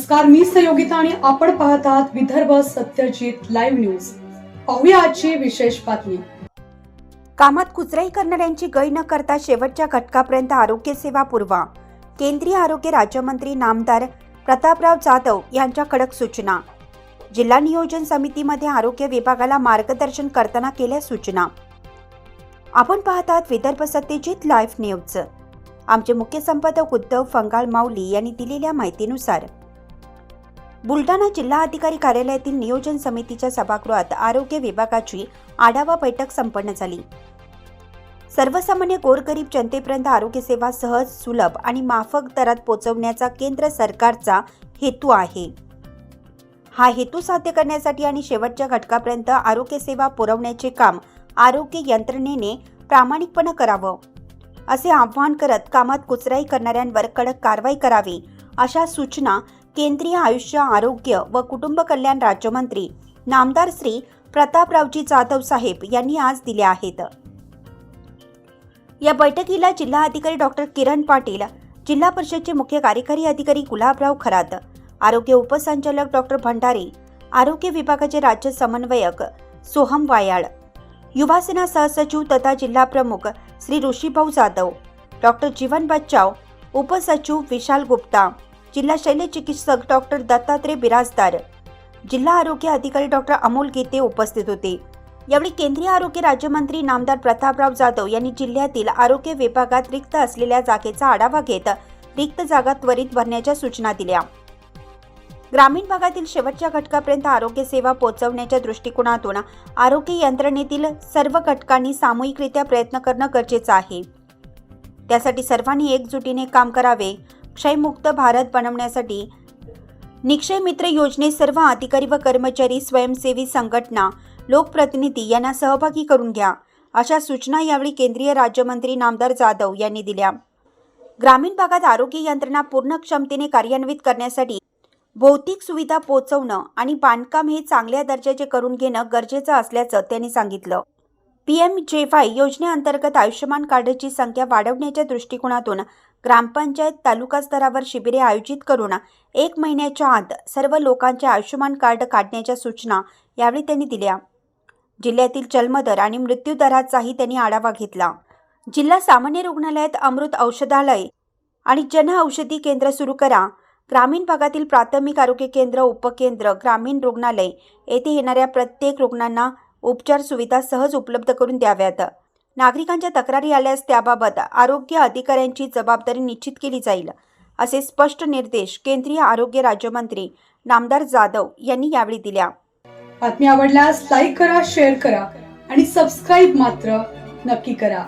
नमस्कार मी सयोगिता आणि आपण पाहत आहात विदर्भ सत्यजित लाईव्ह न्यूज. पाहूया आजची विशेष बातमी. कामात कुचराई करणाऱ्यांची गय न करता शेवटच्या घटकापर्यंत आरोग्य सेवा पुरवा. केंद्रीय आरोग्य राज्यमंत्री नामदार प्रतापराव जाधव यांच्या कडक सूचना. जिल्हा नियोजन समितीमध्ये आरोग्य विभागाला मार्गदर्शन करताना केल्या सूचना. आपण पाहत आहात विदर्भ सत्यजित लाईव्ह न्यूज. आमचे मुख्य संपादक उद्धव फंगाळ माऊली यांनी दिलेल्या माहितीनुसार बुलढाणा जिल्हा अधिकारी कार्यालयातील नियोजन समितीच्या सभागृहात आरोग्य विभागाची आढावा बैठक संपन्न झाली. सर्वसामान्य गोरगरीब जनतेपर्यंत आरोग्य सेवा सहज सुलभ आणि माफक दरात पोहोचवण्याचा केंद्र सरकारचा हेतू आहे. हा हेतू साध्य करण्यासाठी आणि शेवटच्या घटकापर्यंत आरोग्य सेवा पुरवण्याचे काम आरोग्य यंत्रणेने प्रामाणिकपणे करावं असे आवाहन करत कामात कुचराई करणाऱ्यांवर कडक कारवाई करावी अशा सूचना केंद्रीय आयुष्य आरोग्य व कुटुंब कल्याण राज्यमंत्री नामदार श्री प्रतापरावजी जाधव साहेब यांनी आज दिल्या आहेत. या बैठकीला जिल्हा अधिकारी डॉक्टर किरण पाटील जिल्हा परिषदचे मुख्य कार्यकारी अधिकारी गुलाबराव खरात आरोग्य उपसंचालक डॉक्टर भंडारी आरोग्य विभागाचे राज्य समन्वयक सोहम वायाळ युवासेना सहसचिव तथा जिल्हा प्रमुख श्री ऋषीभाऊ जाधव डॉक्टर जीवन बच्चाव उपसचिव विशाल गुप्ता जिल्हा शल्य चिकित्सक डॉक्टर दत्तात्रय बिराजदार. जिल्हा आरोग्य अधिकारी डॉक्टर अमोल गीते उपस्थित होते. यावेळी केंद्रीय आरोग्य राज्यमंत्री नामदार प्रतापराव जाधव यांनी जिल्ह्यातील आरोग्य विभागात रिक्त असलेल्या जागेचा आढावा घेत रिक्त जागा त्वरित भरण्याच्या सूचना दिल्या. ग्रामीण भागातील शेवटच्या घटकापर्यंत आरोग्य सेवा पोहोचवण्याच्या दृष्टिकोनातून आरोग्य यंत्रणेतील सर्व घटकांनी सामूहिकरित्या प्रयत्न करणं गरजेचं आहे. त्यासाठी सर्वांनी एकजुटीने काम करावे क्षयमुक्त भारत बनवण्यासाठी निक्षय मित्र योजनेत सर्व अधिकारी व कर्मचारी स्वयंसेवी संघटना लोकप्रतिनिधी यांना सहभागी करून घ्या अशा सूचना यावेळी केंद्रीय राज्यमंत्री नामदार जाधव यांनी दिल्या. ग्रामीण भागात आरोग्य यंत्रणा पूर्ण क्षमतेने कार्यान्वित करण्यासाठी भौतिक सुविधा पोहोचवणं आणि बांधकाम हे चांगल्या दर्जाचे करून घेणं गरजेचं असल्याचं त्यांनी सांगितलं. पी एम जे वाय योजनेअंतर्गत आयुष्यमान कार्डची संख्या वाढवण्याच्या दृष्टिकोनातून ग्रामपंचायत तालुका स्तरावर शिबिरे आयोजित करून एक महिन्याच्या आत सर्व लोकांचे आयुष्यमान कार्ड काढण्याच्या सूचना यावेळी त्यांनी दिल्या. जिल्ह्यातील जन्मदर आणि मृत्यूदराचाही त्यांनी आढावा घेतला. जिल्हा सामान्य रुग्णालयात अमृत औषधालय आणि जन औषधी केंद्र सुरू करा. ग्रामीण भागातील प्राथमिक आरोग्य केंद्र उपकेंद्र ग्रामीण रुग्णालय येथे येणाऱ्या प्रत्येक रुग्णांना उपचार सुविधा सहज उपलब्ध करून द्याव्यात. नागरिकांच्या तक्रारी आल्यास त्याबाबत आरोग्य अधिकाऱ्यांची जबाबदारी निश्चित केली जाईल असे स्पष्ट निर्देश केंद्रीय आरोग्य राज्यमंत्री नामदार जाधव यांनी यावेळी दिल्या. बातमी आवडल्यास लाईक करा शेअर करा आणि सबस्क्राईब मात्र नक्की करा.